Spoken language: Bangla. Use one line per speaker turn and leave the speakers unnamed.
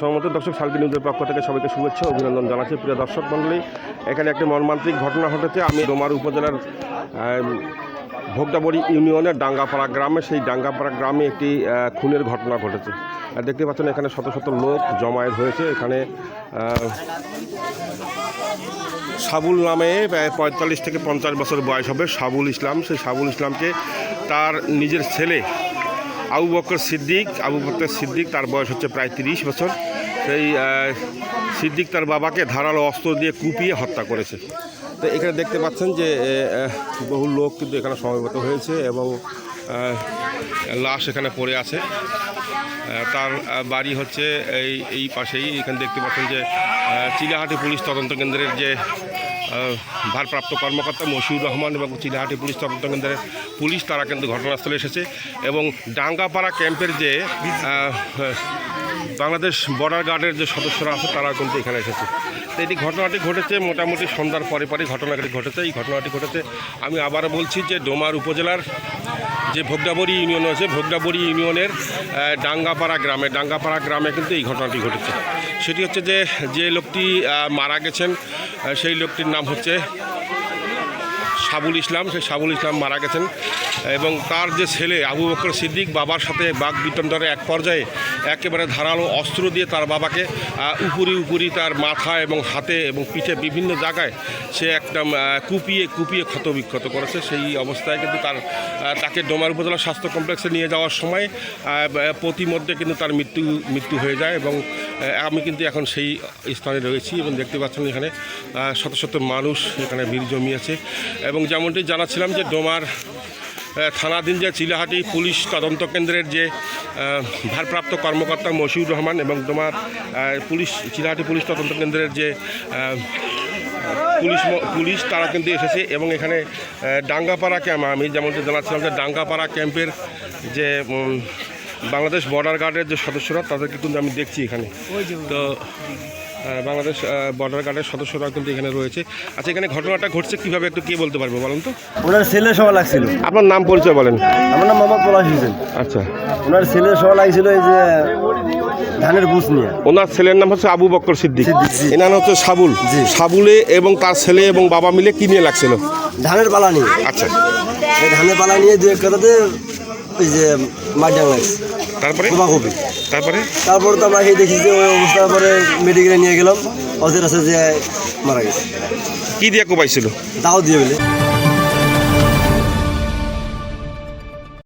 সম্মত দর্শক সালকি নিউজের পক্ষ থেকে সবাইকে শুভেচ্ছা অভিনন্দন জানাচ্ছি। প্রিয় দর্শক মণ্ডলী, এখানে একটি মর্মান্তিক ঘটনা ঘটেছে। আমি ডোমার উপজেলার ভোগদাবড়ি ইউনিয়নের ডাঙ্গাপাড়া গ্রামে, সেই ডাঙ্গাপাড়া গ্রামে একটি খুনের ঘটনা ঘটেছে। আর দেখতে পাচ্ছেন এখানে শত শত লোক জমায়েত হয়েছে। এখানে সাবুল নামে পঁয়তাল্লিশ থেকে পঞ্চাশ বছর বয়স হবে সাবুল ইসলাম। সেই সাবুল ইসলামকে তার নিজের ছেলে আবু বকর সিদ্দিক, আবু বকর সিদ্দিক তার বয়স হচ্ছে প্রায় তিরিশ বছর। সেই সিদ্দিক তার বাবাকে ধারালো অস্ত্র দিয়ে কুপিয়ে হত্যা করেছে। তো এখানে দেখতে পাচ্ছেন যে বহু লোক কিন্তু এখানে সমবেত হয়েছে এবং লাশ এখানে পড়ে আছে। তার বাড়ি হচ্ছে এই এই পাশেই। এখানে দেখতে পাচ্ছেন যে চিলাহাটি পুলিশ তদন্ত কেন্দ্রের যে ভারপ্রাপ্ত কর্মকর্তা মশিউর রহমান এবং চিলাহাটি পুলিশ তদন্ত কেন্দ্রের পুলিশ তারা কিন্তু ঘটনাস্থলে এসেছে এবং ডাঙ্গাপাড়া ক্যাম্পের যে বাংলাদেশ বর্ডার গার্ডের যে সদস্যরা আছে, তারা কিন্তু এখানে এসেছে। তো এটি ঘটনাটি ঘটেছে মোটামুটি সন্ধ্যার পরে পরে ঘটনাটি ঘটেছে। এই ঘটনাটি ঘটেছে, আমি আবারও বলছি যে ডোমার উপজেলার যে ভোগদাবড়ি ইউনিয়ন আছে ভোগদাবড়ি ইউনিয়নের ডাঙ্গাপাড়া গ্রামে ডাঙ্গাপাড়া গ্রামে কিন্তু এই ঘটনাটি ঘটেছে। সেটি হচ্ছে যে যে লোকটি মারা গেছেন সেই লোকটির নাম হচ্ছে সাবুল ইসলাম, সেই সাবুল ইসলাম মারা গেছেন। এবং তার যে ছেলে আবু বকর সিদ্দিক বাবার সাথে বাঘ বিতণ্ডরে এক পর্যায়ে একেবারে ধারালো অস্ত্র দিয়ে তার বাবাকে উপরি উপরি তার মাথা এবং হাতে এবং পিঠে বিভিন্ন জায়গায় সে একদম কুপিয়ে কুপিয়ে ক্ষত বিক্ষত করেছে। সেই অবস্থায় কিন্তু তার তাকে ডোমার উপজেলা স্বাস্থ্য কমপ্লেক্সে নিয়ে যাওয়ার সময় প্রতিমধ্যে কিন্তু তার মৃত্যু মৃত্যু হয়ে যায় এবং আমি কিন্তু এখন সেই স্থানে রয়েছি এবং দেখতে পাচ্ছেন এখানে শত শত মানুষ এখানে ভিড় জমিয়েছে। এবং যেমনটি জানাচ্ছিলাম যে ডোমার থানাধীন যে চিলাহাটি পুলিশ তদন্ত কেন্দ্রের যে ভারপ্রাপ্ত কর্মকর্তা মশিউর রহমান এবং ডোমার পুলিশ, চিলাহাটি পুলিশ তদন্ত কেন্দ্রের যে পুলিশ পুলিশ তারা কিন্তু এসেছে এবং এখানে ডাঙ্গাপাড়া ক্যাম্প, আমি যেমনটি জানাচ্ছিলাম যে ডাঙ্গাপাড়া ক্যাম্পের যে বাংলাদেশ বর্ডার গার্ডের যে সদস্যরা তাদেরকে কিন্তু আমি দেখছি এখানে। তো বাংলাদেশ বর্ডার গার্ডের সদস্যরা কিন্তু এখানে রয়েছে। আচ্ছা এখানে ঘটনাটা ঘটছে কীভাবে একটু কে বলতে পারব বলুন তো?
ওনার ছেলে সহ লাগছিল।
আপনার নাম পরিচয় বলেন।
আমার নাম মোহাম্মদ পলাশ হোসেন।
আচ্ছা।
ওনার ছেলে সহ লাগছিল এই যে ধানের বুস নিয়ে।
ওনার ছেলের নাম হচ্ছে আবু বক্কর সিদ্দিক। এনার হচ্ছে সাবুল। সাবুলে এবং তার ছেলে এবং বাবা মিলে কি নিয়ে লাগছিল?
ধানের পালা নিয়ে।
আচ্ছা।
এই ধানের পালা নিয়ে দু এক কথাতে ওই যে লাগছে
তারপরে?
কোপাকুপি
তারপরে?
তারপর তো আমরা এই দেখি যে ওই অবস্থার পরে মেডিকেলে নিয়ে গেলাম। অজের আছে যে মারা গেছে।
কি দিয়ে কোপাইছিল?
দাও দিয়ে বলে